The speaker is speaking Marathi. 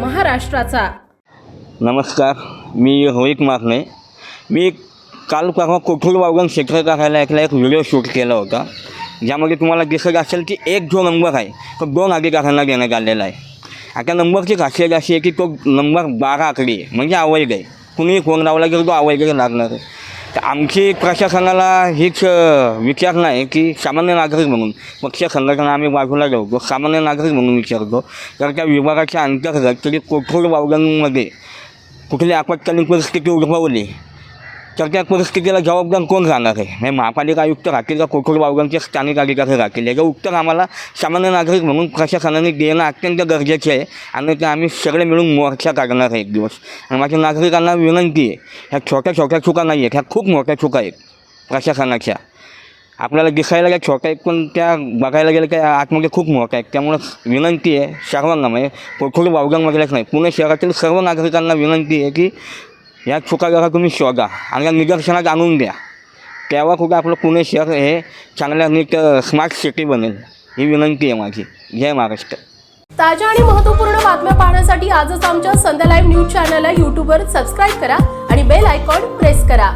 महाराष्ट्राचा. नमस्कार मी होईक माकणे मी काल परवा कोठूर वावगण क्षेत्र कार्यालयातला एक व्हिडिओ शूट केला होता. ज्यामध्ये तुम्हाला दिसत असेल की एक जो नंबर आहे तो दोन अधिकाऱ्यांना देण्यात आलेला आहे. आता नंबरची खासियत अशी आहे की तो नंबर बारा आकडी आहे म्हणजे अवैध आहे कुणीही फोन लावला गेलं तो अवैध लागणार आहे. तर आमची प्रशासनाला हीच विचार विचारणा आहे की सामान्य नागरिक म्हणून. पक्ष संघटना आम्ही बाजूला ठेवतो सामान्य नागरिक म्हणून विचारतो. तर त्या विभागाच्या अंतर्गत तरी कोठोर वावगांमध्ये कुठली आपत्कालीन परिस्थिती उद्भवली? तर त्या परिस्थितीला जबाबदार कोण राहणार आहे? हे महापालिका आयुक्त राहतील का? कोठोर बावगांचे स्थानिक अधिकारी राहतील? याचं उत्तर आम्हाला सामान्य नागरिक म्हणून प्रशासनाने देणं अत्यंत गरजेचं आहे आणि ते आम्ही सगळे मिळून मोर्चा काढणार आहे एक दिवस. आणि माझ्या नागरिकांना विनंती आहे ह्या छोट्या छोट्या चुका नाही आहेत ह्या खूप मोठ्या चुका आहेत प्रशासनाच्या. आपल्याला दिसायला काय छोट्या आहेत पण त्या बघायला गेलं काय आतमध्ये खूप मोठ्या आहेत. त्यामुळं विनंती आहे सर्वांना म्हणजे कोठोर बावगांमधल्याच नाही पुणे शहरातील सर्व नागरिकांना विनंती आहे की या चुका जरा तुम्ही शोधा. आणि या निदर्शनात आणून द्या. तेव्हा कुठं आपलं पुणे शहर हे चांगल्या नीट स्मार्ट सिटी बनेल. ही विनंती आहे माझी. जय महाराष्ट्र. ताज्या आणि महत्त्वपूर्ण बातम्या पाहण्यासाठी आजच आमच्या संध्या लाईव्ह न्यूज चॅनलला यूट्यूबवर सबस्क्राईब करा आणि बेल आयकॉन प्रेस करा.